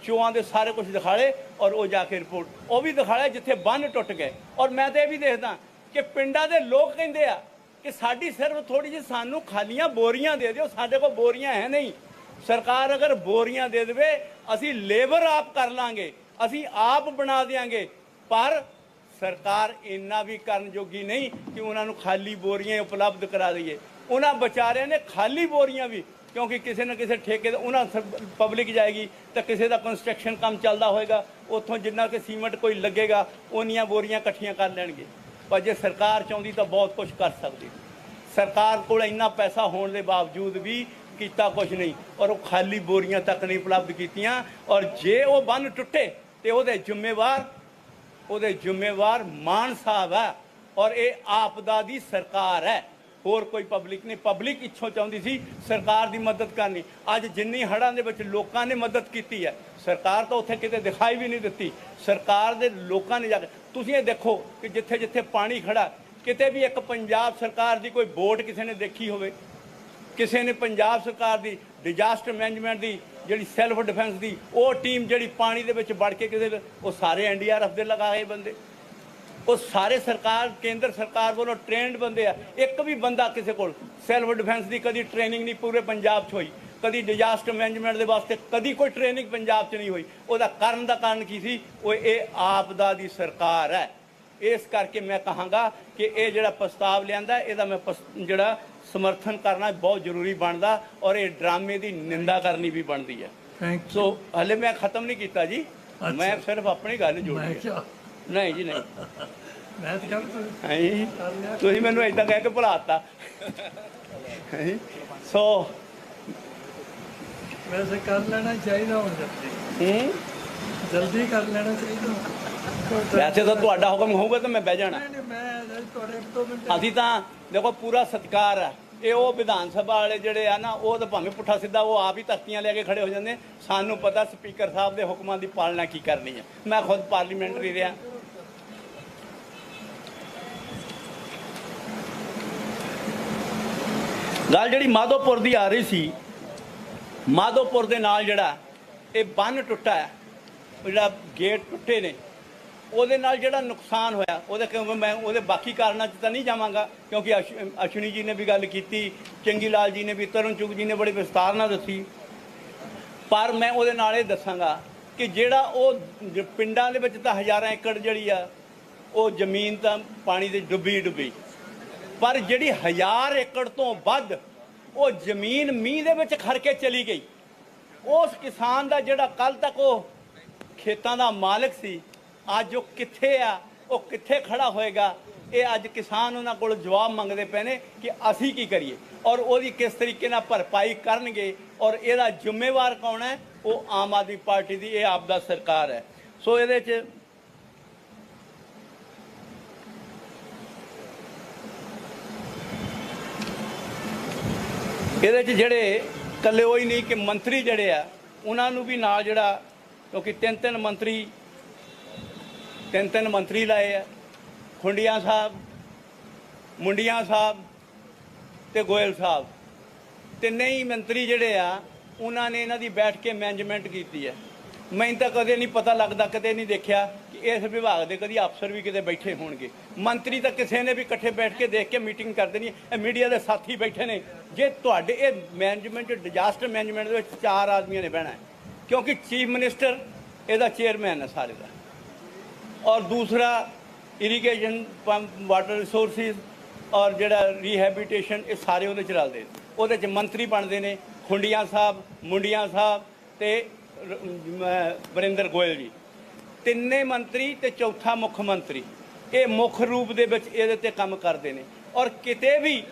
ਚੋਆਂ ਦੇ ਸਾਰੇ ਕੁਝ ਦਿਖਾਲੇ ਔਰ ਉਹ ਜਾ ਕੇ ਰਿਪੋਰਟ ਉਹ ਵੀ ਦਿਖਾ ਲਿਆ ਜਿੱਥੇ ਬੰਨ ਟੁੱਟ ਗਏ। ਔਰ ਮੈਂ ਤਾਂ ਇਹ ਵੀ ਦੇਖਦਾ ਕਿ ਪਿੰਡਾਂ ਦੇ ਲੋਕ ਕਹਿੰਦੇ ਆ ਕਿ ਸਾਡੀ ਸਿਰਫ ਥੋੜੀ ਜਿਹੀ ਸਾਨੂੰ ਖਾਲੀਆਂ ਬੋਰੀਆਂ ਦੇ ਦਿਓ, ਸਾਡੇ ਕੋਲ ਬੋਰੀਆਂ ਹੈ ਨਹੀਂ। ਸਰਕਾਰ ਅਗਰ ਬੋਰੀਆਂ ਦੇ ਦੇਵੇ, ਅਸੀਂ ਲੇਬਰ ਆਪ ਕਰ ਲਾਂਗੇ, ਅਸੀਂ ਆਪ ਬਣਾ ਦੇਾਂਗੇ ਪਰ ਸਰਕਾਰ ਇੰਨਾ ਵੀ ਕਰਨ ਜੋਗੀ ਨਹੀਂ ਕਿ ਉਹਨਾਂ ਨੂੰ ਖਾਲੀ ਬੋਰੀਆਂ ਉਪਲਬਧ ਕਰਾ ਦਈਏ। ਉਹਨਾਂ ਵਿਚਾਰਿਆਂ ਨੇ ਖਾਲੀ ਬੋਰੀਆਂ ਵੀ, ਕਿਉਂਕਿ ਕਿਸੇ ਨਾ ਕਿਸੇ ਠੇਕੇ ਦਾ ਉਹਨਾਂ ਪਬਲਿਕ ਜਾਏਗੀ, ਤਾਂ ਕਿਸੇ ਦਾ ਕੰਸਟਰਕਸ਼ਨ ਕੰਮ ਚੱਲਦਾ ਹੋਏਗਾ, ਉੱਥੋਂ ਜਿੰਨਾ ਕਿ ਸੀਮੈਂਟ ਕੋਈ ਲੱਗੇਗਾ ਉਹਨੀਆਂ ਬੋਰੀਆਂ ਇਕੱਠੀਆਂ ਕਰ ਲੈਣਗੇ। ਪਰ ਜੇ ਸਰਕਾਰ ਚਾਹੁੰਦੀ ਤਾਂ ਬਹੁਤ ਕੁਝ ਕਰ ਸਕਦੀ। ਸਰਕਾਰ ਕੋਲ ਇੰਨਾ ਪੈਸਾ ਹੋਣ ਦੇ ਬਾਵਜੂਦ ਵੀ ਕੀਤਾ ਕੁਝ ਨਹੀਂ ਔਰ ਉਹ ਖਾਲੀ ਬੋਰੀਆਂ ਤੱਕ ਨਹੀਂ ਉਪਲਬਧ ਕੀਤੀਆਂ ਔਰ ਜੇ ਉਹ ਬੰਨ ਟੁੱਟੇ ਤੇ ਉਹਦੇ ਜ਼ਿੰਮੇਵਾਰ ਉਹਦੇ ਜ਼ਿੰਮੇਵਾਰ ਮਾਨ ਸਾਹਿਬ ਹੈ ਔਰ ਇਹ ਆਪਦਾ ਦੀ ਸਰਕਾਰ ਹੈ। ਹੋਰ ਕੋਈ ਪਬਲਿਕ ਨਹੀਂ। ਪਬਲਿਕ ਇੱਛੋ ਚਾਹੁੰਦੀ ਸੀ ਸਰਕਾਰ ਦੀ ਮਦਦ ਕਰਨੀ। ਅੱਜ ਜਿੰਨੀ ਹੜ੍ਹਾਂ ਦੇ ਵਿੱਚ ਲੋਕਾਂ ਨੇ ਮਦਦ ਕੀਤੀ ਹੈ, ਸਰਕਾਰ ਤਾਂ ਉੱਥੇ ਕਿਤੇ ਦਿਖਾਈ ਵੀ ਨਹੀਂ ਦਿੱਤੀ। ਸਰਕਾਰ ਦੇ ਲੋਕਾਂ ਨੇ ਜਾ ਕੇ ਤੁਸੀਂ ਇਹ ਦੇਖੋ ਕਿ ਜਿੱਥੇ ਜਿੱਥੇ ਪਾਣੀ ਖੜਾ ਕਿਤੇ ਵੀ ਇੱਕ ਪੰਜਾਬ ਸਰਕਾਰ ਦੀ ਕੋਈ ਬੋਰਡ ਕਿਸੇ ਨੇ ਦੇਖੀ ਹੋਵੇ, ਕਿਸੇ ਨੇ ਪੰਜਾਬ ਸਰਕਾਰ ਦੀ ਡਿਜ਼ਾਸਟਰ ਮੈਨੇਜਮੈਂਟ ਦੀ ਜਿਹੜੀ ਸੈਲਫ ਡਿਫੈਂਸ ਦੀ, ਉਹ ਟੀਮ ਜਿਹੜੀ ਪਾਣੀ ਦੇ ਵਿੱਚ ਵੜ ਕੇ ਕਿਸੇ ਉਹ ਸਾਰੇ ਐਨਡੀਆਰਐਫ ਦੇ ਲਗਾਏ ਬੰਦੇ। ਉਹ ਸਾਰੇ ਸਰਕਾਰ ਕੇਂਦਰ ਸਰਕਾਰ ਵੱਲੋਂ ਟ੍ਰੇਨਡ ਬੰਦੇ ਆ। ਇੱਕ ਵੀ ਬੰਦਾ ਕਿਸੇ ਕੋਲ ਸੈਲਫ ਡਿਫੈਂਸ ਦੀ ਕਦੀ ਟ੍ਰੇਨਿੰਗ ਨਹੀਂ ਪੂਰੇ ਪੰਜਾਬ 'ਚ ਹੋਈ। ਕਦੀ ਡਿਜ਼ਾਸਟਰ ਮੈਨੇਜਮੈਂਟ ਦੇ ਵਾਸਤੇ ਕਦੀ ਕੋਈ ਟ੍ਰੇਨਿੰਗ ਪੰਜਾਬ 'ਚ ਨਹੀਂ ਹੋਈ। ਉਹਦਾ ਕਾਰਨ ਦਾ ਕਾਰਨ ਕੀ ਸੀ? ਉਹ ਇਹ ਆਪਦਾ ਦੀ ਸਰਕਾਰ ਹੈ। ਇਸ ਕਰਕੇ ਮੈਂ ਕਹਾਂਗਾ ਕਿ ਇਹ ਜਿਹੜਾ ਪ੍ਰਸਤਾਵ ਲਿਆਂਦਾ ਇਹਦਾ ਮੈਂ ਜਿਹੜਾ ਸਮਰਥਨ ਕਰਨਾ ਬਹੁਤ ਜ਼ਰੂਰੀ ਬਣਦਾ ਔਰ ਇਹ ਡਰਾਮੇ ਦੀ ਨਿੰਦਾ ਕਰਨੀ ਵੀ ਬਣਦੀ ਹੈ। ਥੈਂਕ ਸੋ ਹਲੇ ਮੈਂ ਖਤਮ ਨਹੀਂ ਕੀਤਾ ਜੀ। ਮੈਂ ਸਿਰਫ ਆਪਣੀ ਗੱਲ ਜੋੜੀ ਹੈ ਨਹੀਂ ਜੀ ਨਹੀਂ। ਮੈਂ ਤਾਂ ਕਰ ਹੈ ਜੀ? ਤੁਸੀਂ ਮੈਨੂੰ ਇਦਾਂ ਕਹਿ ਕੇ ਭੁਲਾਤਾ। ਹੈਂ ਜੀ? ਸੋ ਵੈਸੇ ਕਰ ਲੈਣਾ ਚਾਹੀਦਾ ਹੁਣ ਜਲਦੀ। ਹੂੰ? ਜਲਦੀ ਕਰ ਲੈਣਾ ਚਾਹੀਦਾ। ਵੈਸੇ ਤਾਂ ਤੁਹਾਡਾ ਹੁਕਮ ਹੋਊਗਾ ਤਾਂ ਮੈਂ ਬਹਿ ਜਾਣਾ। ਨਹੀਂ, ਨਹੀਂ, ਮੈਂ ਅਜੇ ਤੁਹਾਡੇ ਇੱਕ ਦੋ ਮਿੰਟ ਅਸੀਂ ਤਾਂ ਦੇਖੋ ਪੂਰਾ ਸਤਿਕਾਰ ਆ। ਇਹ ਉਹ ਵਿਧਾਨ ਸਭਾ ਵਾਲੇ ਜਿਹੜੇ ਆ ਨਾ ਉਹ ਤਾਂ ਭਾਵੇਂ ਪੁੱਠਾ ਸਿੱਧਾ ਉਹ ਆਪ ਹੀ ਧਰਤੀਆਂ ਲੈ ਕੇ ਖੜੇ ਹੋ ਜਾਂਦੇ। ਸਾਨੂੰ ਪਤਾ ਸਪੀਕਰ ਸਾਹਿਬ ਦੇ ਹੁਕਮਾਂ ਦੀ ਪਾਲਣਾ ਕੀ ਕਰਨੀ ਹੈ ਮੈਂ ਖੁਦ ਪਾਰਲੀਮੈਂਟਰੀ ਰਿਹਾ। ਗੱਲ ਜਿਹੜੀ ਮਾਧੋਪੁਰ ਦੀ ਆ ਰਹੀ ਸੀ, ਮਾਧੋਪੁਰ ਦੇ ਨਾਲ ਜਿਹੜਾ ਇਹ ਬੰਨ ਟੁੱਟਾ ਹੈ ਜਿਹੜਾ ਗੇਟ ਟੁੱਟੇ ਨੇ, ਉਹਦੇ ਨਾਲ ਜਿਹੜਾ ਨੁਕਸਾਨ ਹੋਇਆ, ਉਹਦੇ ਕਿਉਂਕਿ ਮੈਂ ਉਹਦੇ ਬਾਕੀ ਕਾਰਨਾਂ 'ਚ ਤਾਂ ਨਹੀਂ ਜਾਵਾਂਗਾ, ਕਿਉਂਕਿ ਅਸ਼- ਅਸ਼ਵਨੀ ਜੀ ਨੇ ਵੀ ਗੱਲ ਕੀਤੀ, ਚੰਗੀ ਲਾਲ ਜੀ ਨੇ ਵੀ, ਤਰੁਣ ਚੁਗ ਜੀ ਨੇ ਬੜੇ ਵਿਸਤਾਰ ਨਾਲ ਦੱਸੀ। ਪਰ ਮੈਂ ਉਹਦੇ ਨਾਲ ਇਹ ਦੱਸਾਂਗਾ ਕਿ ਜਿਹੜਾ ਉਹ ਪਿੰਡਾਂ ਦੇ ਵਿੱਚ ਤਾਂ ਹਜ਼ਾਰਾਂ ਏਕੜ ਜਿਹੜੀ ਆ, ਉਹ ਜ਼ਮੀਨ ਤਾਂ ਪਾਣੀ ਦੇ ਡੁੱਬੀ ਡੁੱਬੀ ਪਰ ਜਿਹੜੀ ਹਜ਼ਾਰ ਏਕੜ ਤੋਂ ਵੱਧ ਉਹ ਜ਼ਮੀਨ ਮੀਂਹ ਦੇ ਵਿੱਚ ਖੜ ਕੇ ਚਲੀ ਗਈ। ਉਸ ਕਿਸਾਨ ਦਾ ਜਿਹੜਾ ਕੱਲ ਤੱਕ ਉਹ ਖੇਤਾਂ ਦਾ ਮਾਲਕ ਸੀ, ਅੱਜ ਉਹ ਕਿੱਥੇ ਆ, ਉਹ ਕਿੱਥੇ ਖੜਾ ਹੋਏਗਾ, ਇਹ ਅੱਜ ਕਿਸਾਨ ਉਹਨਾਂ ਕੋਲ ਜਵਾਬ ਮੰਗਦੇ ਪਏ ਨੇ ਕਿ ਅਸੀਂ ਕੀ ਕਰੀਏ ਔਰ ਉਹਦੀ ਕਿਸ ਤਰੀਕੇ ਨਾਲ ਭਰਪਾਈ ਕਰਨਗੇ ਔਰ ਇਹਦਾ ਜ਼ਿੰਮੇਵਾਰ ਕੌਣ ਹੈ? ਉਹ ਆਮ ਆਦਮੀ ਪਾਰਟੀ ਦੀ, ਇਹ ਆਪ ਦਾ ਸਰਕਾਰ ਹੈ। ਸੋ ਇਹਦੇ 'ਚ ਇਹਦੇ 'ਚ ਜਿਹੜੇ ਇਕੱਲੇ ਉਹ ਹੀ ਨਹੀਂ ਕਿ ਮੰਤਰੀ ਜਿਹੜੇ ਆ, ਉਹਨਾਂ ਨੂੰ ਵੀ ਨਾਲ ਜਿਹੜਾ ਕਿਉਂਕਿ ਤਿੰਨ ਤਿੰਨ ਮੰਤਰੀ, ਤਿੰਨ ਤਿੰਨ ਮੰਤਰੀ ਲਾਏ ਆ। ਖੁੰਡੀਆਂ ਸਾਹਿਬ, ਮੁੰਡੀਆਂ ਸਾਹਿਬ ਤੇ ਗੋਇਲ ਸਾਹਿਬ। ਤਿੰਨੇ ਹੀ ਮੰਤਰੀ ਜਿਹੜੇ ਆ, ਉਹਨਾਂ ਨੇ ਇਹਨਾਂ ਦੀ ਬੈਠ ਕੇ ਮੈਨੇਜਮੈਂਟ ਕੀਤੀ ਹੈ। ਮੈਨੂੰ ਤਾਂ ਕਦੇ ਨਹੀਂ ਪਤਾ ਲੱਗਦਾ, ਕਦੇ ਨਹੀਂ ਦੇਖਿਆ ਕਿ ਇਸ ਵਿਭਾਗ ਦੇ ਕਦੀ ਅਫਸਰ ਵੀ ਕਿਤੇ ਬੈਠੇ ਹੋਣਗੇ। ਮੰਤਰੀ ਤਾਂ ਕਿਸੇ ਨੇ ਵੀ ਇਕੱਠੇ ਬੈਠ ਕੇ ਦੇਖ ਕੇ ਮੀਟਿੰਗ ਕਰਦੇ ਨਹੀਂ ਇਹ ਮੀਡੀਆ ਦੇ ਸਾਥੀ ਬੈਠੇ ਨੇ। ਜੇ ਤੁਹਾਡੇ, ਇਹ ਮੈਨੇਜਮੈਂਟ ਡਿਜ਼ਾਸਟਰ ਮੈਨੇਜਮੈਂਟ ਦੇ ਵਿੱਚ ਚਾਰ ਆਦਮੀਆਂ ਨੇ ਬਹਿਣਾ ਕਿਉਂਕਿ ਚੀਫ ਮਿਨਿਸਟਰ ਇਹਦਾ ਚੇਅਰਮੈਨ ਹੈ ਸਾਰੇ ਦਾ। ਔਰ ਦੂਸਰਾ ਇਰੀਗੇਸ਼ਨ ਪੰਪ ਵਾਟਰ ਰਿਸੋਰਸਿਸ ਔਰ ਜਿਹੜਾ ਰੀਹੈਬਿਟੇਸ਼ਨ ਇਹ ਸਾਰੇ ਉਹਦੇ ਚ ਰਲਦੇ ਉਹਦੇ 'ਚ ਮੰਤਰੀ ਬਣਦੇ ਨੇ। ਖੁੰਡੀਆਂ ਸਾਹਿਬ, ਮੁੰਡੀਆਂ ਸਾਹਿਬ ਤੇ ਵਰਿੰਦਰ ਗੋਇਲ ਜੀ। ਤਿੰਨੇ ਮੰਤਰੀ ਤੇ ਚੌਥਾ ਮੁੱਖ ਮੰਤਰੀ। ਇਹ ਮੁੱਖ ਰੂਪ ਦੇ ਵਿੱਚ ਇਹਦੇ ਤੇ ਕੰਮ ਕਰਦੇ ਨੇ। ਔਰ ਕਿਤੇ ਵੀ,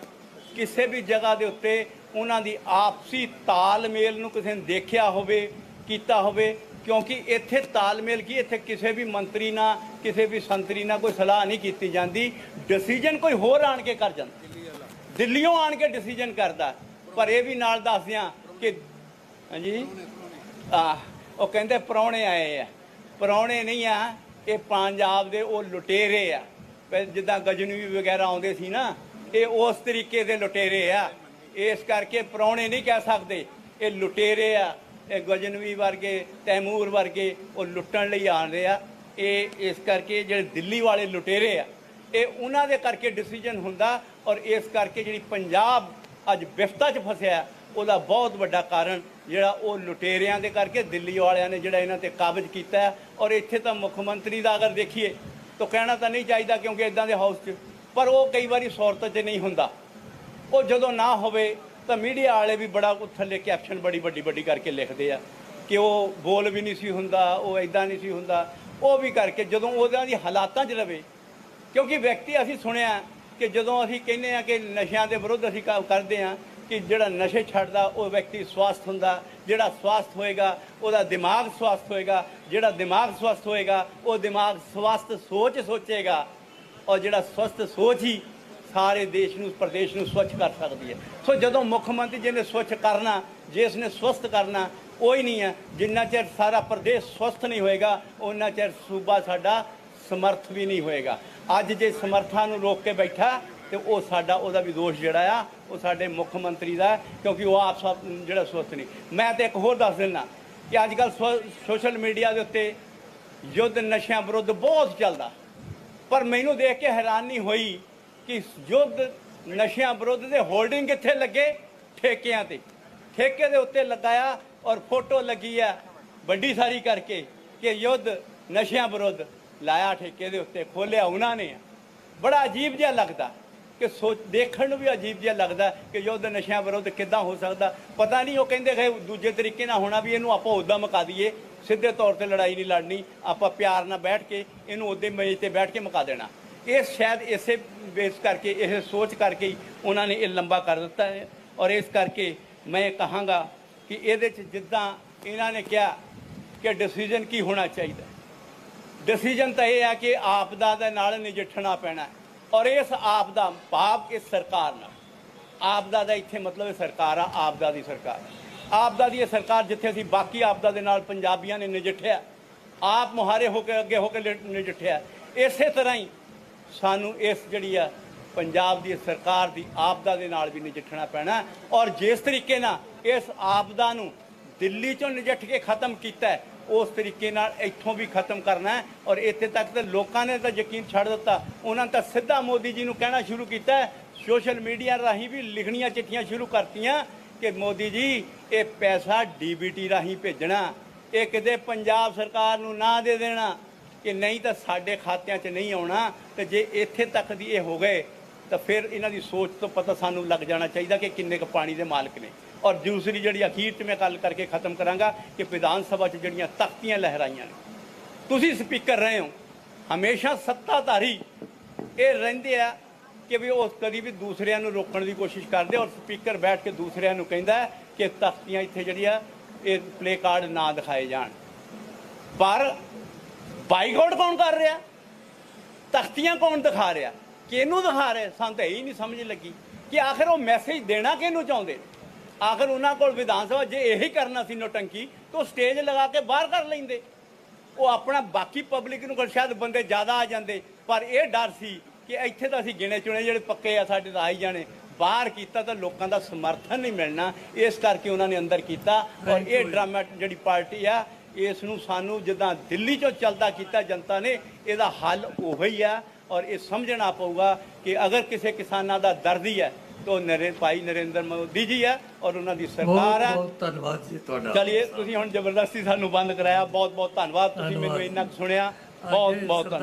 ਕਿਸੇ ਵੀ ਜਗ੍ਹਾ ਦੇ ਉੱਤੇ ਉਹਨਾਂ ਦੀ ਆਪਸੀ ਤਾਲਮੇਲ ਨੂੰ ਕਿਸੇ ਨੇ ਦੇਖਿਆ ਹੋਵੇ, ਕੀਤਾ ਹੋਵੇ, ਕਿਉਂਕਿ ਇੱਥੇ ਤਾਲਮੇਲ ਕੀ, ਇੱਥੇ ਕਿਸੇ ਵੀ ਮੰਤਰੀ ਨਾਲ, ਕਿਸੇ ਵੀ ਸੰਤਰੀ ਨਾਲ ਕੋਈ ਸਲਾਹ ਨਹੀਂ ਕੀਤੀ ਜਾਂਦੀ। ਡਿਸੀਜਨ ਕੋਈ ਹੋਰ ਆਣ ਕੇ ਕਰ ਜਾਂਦਾ। ਦਿੱਲੀੋਂ ਆਣ ਕੇ ਡਿਸੀਜਨ ਕਰਦਾ। ਪਰ ਇਹ ਵੀ ਨਾਲ ਦੱਸਦਿਆਂ ਕਿ ਹਾਂਜੀ? ਆ ਉਹ ਕਹਿੰਦੇ ਪ੍ਰਾਹੁਣੇ ਆਏ ਆ। ਪ੍ਰਾਹੁਣੇ ਨਹੀਂ ਆ, ਇਹ ਪੰਜਾਬ ਦੇ ਉਹ ਲੁਟੇਰੇ ਆ। ਪਹਿ- ਜਿੱਦਾਂ ਗਜਨਵੀ ਵਗੈਰਾ ਆਉਂਦੇ ਸੀ ਨਾ, ਇਹ ਉਸ ਤਰੀਕੇ ਦੇ ਲੁਟੇਰੇ ਆ। ਇਸ ਕਰਕੇ ਪ੍ਰਾਹੁਣੇ ਨਹੀਂ ਕਹਿ ਸਕਦੇ, ਇਹ ਲੁਟੇਰੇ ਆ। ਇਹ ਗਜਨਵੀ ਵਰਗੇ, ਤੈਮੂਰ ਵਰਗੇ ਉਹ ਲੁੱਟਣ ਲਈ ਆਉਂਦੇ ਆ। ਇਹ ਇਸ ਕਰਕੇ ਜਿਹੜੇ ਦਿੱਲੀ ਵਾਲੇ ਲੁਟੇਰੇ ਆ, ਇਹ ਉਹਨਾਂ ਦੇ ਕਰਕੇ ਡਿਸੀਜਨ ਹੁੰਦਾ ਔਰ ਇਸ ਕਰਕੇ ਜਿਹੜੀ ਪੰਜਾਬ ਅੱਜ ਵਿਫਤਾ 'ਚ ਫਸਿਆ ਉਹਦਾ ਬਹੁਤ ਵੱਡਾ ਕਾਰਨ ਜਿਹੜਾ ਉਹ ਲੁਟੇਰਿਆਂ ਦੇ ਕਰਕੇ ਦਿੱਲੀ ਵਾਲਿਆਂ ਨੇ ਜਿਹੜਾ ਇਹਨਾਂ ਤੇ ਕਾਬਜ਼ ਕੀਤਾ ਹੈ। ਔਰ ਇੱਥੇ ਤਾਂ ਮੁੱਖ ਮੰਤਰੀ ਦਾ ਅਗਰ ਦੇਖੀਏ ਤਾਂ ਕਹਿਣਾ ਤਾਂ ਨਹੀਂ ਚਾਹੀਦਾ ਕਿਉਂਕਿ ਇਦਾਂ ਦੇ ਹਾਊਸ 'ਚ, ਪਰ ਉਹ ਕਈ ਵਾਰੀ ਸੌਰਤ 'ਚ ਨਹੀਂ ਹੁੰਦਾ। ਉਹ ਜਦੋਂ ਨਾ ਹੋਵੇ ਤਾਂ ਮੀਡੀਆ ਵਾਲੇ ਵੀ ਬੜਾ ਉਹ ਥੱਲੇ ਕੈਪਸ਼ਨ ਬੜੀ ਵੱਡੀ ਵੱਡੀ ਕਰਕੇ ਲਿਖਦੇ ਆ ਕਿ ਉਹ ਬੋਲ ਵੀ ਨਹੀਂ ਸੀ ਹੁੰਦਾ, ਉਹ ਇਦਾਂ ਨਹੀਂ ਸੀ ਹੁੰਦਾ। ਉਹ ਵੀ ਕਰਕੇ ਜਦੋਂ ਉਹਦਾਂ ਦੀ ਹਾਲਾਤਾਂ 'ਚ ਰਵੇ, ਕਿਉਂਕਿ ਵਿਅਕਤੀ ਅਸੀਂ ਸੁਣਿਆ ਕਿ ਜਦੋਂ ਅਸੀਂ ਕਹਿੰਦੇ ਆ ਕਿ ਨਸ਼ਿਆਂ ਦੇ ਵਿਰੁੱਧ ਅਸੀਂ ਕੰਮ ਕਰਦੇ ਆ ਕਿ ਜਿਹੜਾ ਨਸ਼ੇ ਛੱਡਦਾ, ਉਹ ਵਿਅਕਤੀ ਸਵਸਥ ਹੁੰਦਾ। ਜਿਹੜਾ ਸਵਸਥ ਹੋਏਗਾ, ਉਹਦਾ ਦਿਮਾਗ ਸਵਸਥ ਹੋਏਗਾ। ਜਿਹੜਾ ਦਿਮਾਗ ਸਵਸਥ ਹੋਏਗਾ, ਉਹ ਦਿਮਾਗ ਸਵਸਥ ਸੋਚ ਸੋਚੇਗਾ। ਔਰ ਜਿਹੜਾ ਸਵਸਥ ਸੋਚ ਹੀ ਸਾਰੇ ਦੇਸ਼ ਨੂੰ, ਪ੍ਰਦੇਸ਼ ਨੂੰ ਸਵੱਛ ਕਰ ਸਕਦੀ ਹੈ। ਸੋ ਜਦੋਂ ਮੁੱਖ ਮੰਤਰੀ ਜੀ ਨੇ ਸਵੱਛ ਕਰਨਾ ਜਿਸ ਨੇ ਸਵਸਥ ਕਰਨਾ ਉਹ ਹੀ ਨਹੀਂ ਹੈ। ਜਿੰਨਾ ਚਿਰ ਸਾਰਾ ਪ੍ਰਦੇਸ਼ ਸਵਸਥ ਨਹੀਂ ਹੋਏਗਾ ਉਹਨਾਂ ਚਿਰ ਸੂਬਾ ਸਾਡਾ ਸਮਰਥ ਵੀ ਨਹੀਂ ਹੋਏਗਾ। ਅੱਜ ਜੇ ਸਮਰਥਾਂ ਨੂੰ ਰੋਕ ਕੇ ਬੈਠਾ ਤੇ ਉਹ ਸਾਡਾ ਉਹਦਾ ਵੀ ਦੋਸ਼ ਜਿਹੜਾ ਆ, ਉਹ ਸਾਡੇ ਮੁੱਖ ਮੰਤਰੀ ਦਾ, ਕਿਉਂਕਿ ਉਹ ਆਪ ਸਭ ਜਿਹੜਾ ਸਵਸਥ ਨਹੀਂ। ਮੈਂ ਤੇ ਇੱਕ ਹੋਰ ਦੱਸ ਦਿੰਦਾ ਕਿ ਅੱਜ ਕੱਲ ਸੋਸ਼ਲ ਮੀਡੀਆ ਦੇ ਉੱਤੇ ਯੁੱਧ ਨਸ਼ਿਆਂ ਵਿਰੁੱਧ ਬਹੁਤ ਚੱਲਦਾ। ਪਰ ਮੈਨੂੰ ਦੇਖ ਕੇ ਹੈਰਾਨੀ ਹੋਈ ਕਿ ਯੁੱਧ ਨਸ਼ਿਆਂ ਵਿਰੁੱਧ ਦੇ ਹੋਰਡਿੰਗ ਕਿੱਥੇ ਲੱਗੇ? ਠੇਕਿਆਂ ਤੇ। ਠੇਕੇ ਦੇ ਉੱਤੇ ਲਗਾਇਆ ਔਰ ਫੋਟੋ ਲੱਗੀ ਆ ਵੱਡੀ ਸਾਰੀ ਕਰਕੇ ਕਿ ਯੁੱਧ ਨਸ਼ਿਆਂ ਵਿਰੁੱਧ ਲਾਇਆ, ਠੇਕੇ ਦੇ ਉੱਤੇ ਖੋਲਿਆ ਉਹਨਾਂ ਨੇ। ਬੜਾ ਅਜੀਬ ਜਿਹਾ ਲੱਗਦਾ। ਕਿ ਸੋਚ ਦੇਖਣ ਨੂੰ ਵੀ ਅਜੀਬ ਜਿਹਾ ਲੱਗਦਾ ਕਿ ਯੁੱਧ ਨਸ਼ਿਆਂ ਵਿਰੁੱਧ ਕਿੱਦਾਂ ਹੋ ਸਕਦਾ। ਪਤਾ ਨਹੀਂ, ਉਹ ਕਹਿੰਦੇ ਕਿ ਦੂਜੇ ਤਰੀਕੇ ਨਾਲ ਹੋਣਾ ਵੀ ਇਹਨੂੰ ਆਪਾਂ ਉਦਾਂ ਮੁਕਾ ਦਈਏ। ਸਿੱਧੇ ਤੌਰ ਤੇ ਲੜਾਈ ਨਹੀਂ ਲੜਨੀ, ਆਪਾਂ ਪਿਆਰ ਨਾਲ ਬੈਠ ਕੇ ਇਹਨੂੰ ਉਹਦੇ ਮੇਜ਼ ਤੇ ਬੈਠ ਕੇ ਮੁਕਾ ਦੇਣਾ। ਇਹ ਸ਼ਾਇਦ ਇਸੇ ਬੇਸ ਕਰਕੇ, ਇਹ ਸੋਚ ਕਰਕੇ ਹੀ ਉਹਨਾਂ ਨੇ ਇਹ ਲੰਬਾ ਕਰ ਦਿੱਤਾ ਹੈ। ਔਰ ਇਸ ਕਰਕੇ ਮੈਂ ਕਹਾਂਗਾ ਕਿ ਇਹਦੇ ਚ ਜਿੱਦਾਂ ਇਹਨਾਂ ਨੇ ਕਿਹਾ ਕਿ ਡਿਸੀਜਨ ਕੀ ਹੋਣਾ ਚਾਹੀਦਾ। ਡਿਸੀਜਨ ਤਾਂ ਇਹ ਹੈ ਕਿ ਆਪਦਾ ਦੇ ਨਾਲ ਨਜਿੱਠਣਾ ਪੈਣਾ। ਹੈ। ਔਰ ਇਸ ਆਪਦਾ ਭਾਵ ਇਸ ਸਰਕਾਰ ਨਾਲ ਆਪਦਾ ਦਾ ਇੱਥੇ ਮਤਲਬ ਹੈ ਸਰਕਾਰ ਆ ਆਪਦਾ ਦੀ ਸਰਕਾਰ। ਆਪਦਾ ਦੀ ਇਹ ਸਰਕਾਰ ਜਿੱਥੇ ਅਸੀਂ ਬਾਕੀ ਆਪਦਾ ਦੇ ਨਾਲ ਪੰਜਾਬੀਆਂ ਨੇ ਨਜਿੱਠਿਆ, ਆਪ ਮੁਹਾਰੇ ਹੋ ਕੇ ਅੱਗੇ ਹੋ ਕੇ ਨਜਿੱਠਿਆ। ਇਸੇ ਤਰ੍ਹਾਂ ਹੀ ਸਾਨੂੰ ਇਸ ਜਿਹੜੀ ਆ, ਪੰਜਾਬ ਦੀ ਸਰਕਾਰ ਦੀ ਆਪਦਾ ਦੇ ਨਾਲ ਵੀ ਨਜਿੱਠਣਾ ਪੈਣਾ। ਔਰ ਜਿਸ ਤਰੀਕੇ ਨਾਲ ਇਸ ਆਪਦਾ ਨੂੰ ਦਿੱਲੀ ਚੋਂ ਨਜਿੱਠ ਕੇ ਖਤਮ ਕੀਤਾ ਉਸ ਤਰੀਕੇ ਨਾਲ ਇੱਥੋਂ ਵੀ ਖਤਮ ਕਰਨਾ ਹੈ ਔਰ ਇੱਥੇ ਤੱਕ ਤਾਂ ਲੋਕਾਂ ਨੇ ਤਾਂ ਯਕੀਨ ਛੱਡ ਦਿੱਤਾ। ਉਹਨਾਂ ਨੇ ਤਾਂ ਸਿੱਧਾ ਮੋਦੀ ਜੀ ਨੂੰ ਕਹਿਣਾ ਸ਼ੁਰੂ ਕੀਤਾ ਸੋਸ਼ਲ ਮੀਡੀਆ ਰਾਹੀਂ ਵੀ ਲਿਖਣੀਆਂ ਚਿੱਠੀਆਂ ਸ਼ੁਰੂ ਕਰਤੀਆਂ ਕਿ ਮੋਦੀ ਜੀ, ਇਹ ਪੈਸਾ ਡੀਬੀਟੀ ਰਾਹੀਂ ਭੇਜਣਾ, ਇਹ ਕਿਤੇ ਪੰਜਾਬ ਸਰਕਾਰ ਨੂੰ ਨਾ ਦੇ ਦੇਣਾ, ਕਿ ਨਹੀਂ ਤਾਂ ਸਾਡੇ ਖਾਤਿਆਂ 'ਚ ਨਹੀਂ ਆਉਣਾ, ਤੇ ਜੇ ਇੱਥੇ ਤੱਕ ਦੀ ਇਹ ਹੋ ਗਏ, ਤਾਂ ਫਿਰ ਇਹਨਾਂ ਦੀ ਸੋਚ ਤੋਂ ਪਤਾ ਸਾਨੂੰ ਲੱਗ ਜਾਣਾ ਚਾਹੀਦਾ ਕਿ ਕਿੰਨੇ ਕੁ ਪਾਣੀ ਦੇ ਮਾਲਕ ਨੇ। ਔਰ ਦੂਸਰੀ ਜਿਹੜੀ ਅਖੀਰ 'ਚ ਮੈਂ ਗੱਲ ਕਰਕੇ ਖਤਮ ਕਰਾਂਗਾ ਕਿ ਵਿਧਾਨ ਸਭਾ 'ਚ ਜਿਹੜੀਆਂ ਤਖਤੀਆਂ ਲਹਿਰਾਈਆਂ ਨੇ। ਤੁਸੀਂ ਸਪੀਕਰ ਰਹੇ ਹੋ, ਹਮੇਸ਼ਾ ਸੱਤਾਧਾਰੀ ਇਹ ਰਹਿੰਦੇ ਆ ਕਿ ਵੀ ਉਹ ਕਦੀ ਵੀ ਦੂਸਰਿਆਂ ਨੂੰ ਰੋਕਣ ਦੀ ਕੋਸ਼ਿਸ਼ ਕਰਦੇ ਔਰ ਸਪੀਕਰ ਬੈਠ ਕੇ ਦੂਸਰਿਆਂ ਨੂੰ ਕਹਿੰਦਾ ਕਿ ਤਖਤੀਆਂ ਇੱਥੇ ਜਿਹੜੀਆਂ ਇਹ ਪਲੇ ਕਾਰਡ ਨਾ ਦਿਖਾਏ ਜਾਣ। ਪਰ ਬਾਈਕਾਟ ਕੌਣ ਕਰ ਰਿਹਾ? ਤਖਤੀਆਂ ਕੌਣ ਦਿਖਾ ਰਿਹਾ? ਕਿਹਨੂੰ ਦਿਖਾ ਰਿਹਾ? ਸਾਨੂੰ ਤਾਂ ਇਹ ਹੀ ਨਹੀਂ ਸਮਝ ਲੱਗੀ ਕਿ ਆਖਰ ਉਹ ਮੈਸੇਜ ਦੇਣਾ ਕਿਹਨੂੰ ਚਾਹੁੰਦੇ ਨੇ? ਆਖਰ ਉਹਨਾਂ ਕੋਲ ਵਿਧਾਨ ਸਭਾ ਜੇ ਇਹੀ ਕਰਨਾ ਸੀ ਨੋਟੰਕੀ ਤਾਂ ਸਟੇਜ ਲਗਾ ਕੇ ਬਾਹਰ ਕਰ ਲੈਂਦੇ। ਉਹ ਆਪਣਾ ਬਾਕੀ ਪਬਲਿਕ ਨੂੰ ਕੋਲ ਸ਼ਾਇਦ ਬੰਦੇ ਜ਼ਿਆਦਾ ਆ ਜਾਂਦੇ ਪਰ ਇਹ ਡਰ ਸੀ ਕਿ ਇੱਥੇ ਤਾਂ ਅਸੀਂ ਗਿਣੇ ਚੁਣੇ ਜਿਹੜੇ ਪੱਕੇ ਆ ਸਾਡੇ ਤਾਂ ਆਈ ਜਾਣੇ। ਬਾਹਰ ਕੀਤਾ ਤਾਂ ਲੋਕਾਂ ਦਾ ਸਮਰਥਨ ਨਹੀਂ ਮਿਲਣਾ ਇਸ ਕਰਕੇ ਉਹਨਾਂ ਨੇ ਅੰਦਰ ਕੀਤਾ। ਔਰ ਇਹ ਡਰਾਮਾ ਜਿਹੜੀ ਪਾਰਟੀ ਆ ਇਸ ਨੂੰ ਸਾਨੂੰ ਜਿੱਦਾਂ ਦਿੱਲੀ ਚੋਂ ਚੱਲਦਾ ਕੀਤਾ ਜਨਤਾ ਨੇ ਇਹਦਾ ਹੱਲ ਉਹੀ ਹੀ ਆ। ਔਰ ਇਹ ਸਮਝਣਾ ਪਊਗਾ ਕਿ ਅਗਰ ਕਿਸੇ ਕਿਸਾਨਾਂ ਦਾ ਦਰਦ ਹੀ ਹੈ ਤਾਂ ਨਰੇ ਭਾਈ ਨਰਿੰਦਰ ਮੋਦੀ ਜੀ ਆ ਔਰ ਉਹਨਾਂ ਦੀ ਸਰਕਾਰ ਆ। ਬਹੁਤ ਧੰਨਵਾਦ ਜੀ ਤੁਹਾਡਾ। ਚਲਿਏ ਤੁਸੀਂ ਹੁਣ ਜ਼ਬਰਦਸਤੀ ਸਾਨੂੰ ਬੰਦ ਕਰਾਇਆ। ਬਹੁਤ ਬਹੁਤ ਧੰਨਵਾਦ। ਤੁਸੀਂ ਮੈਨੂੰ। ਇੰਨਾ ਸੁਣਿਆ। ਬਹੁਤ ਬਹੁਤ ਧੰਨਵਾਦ।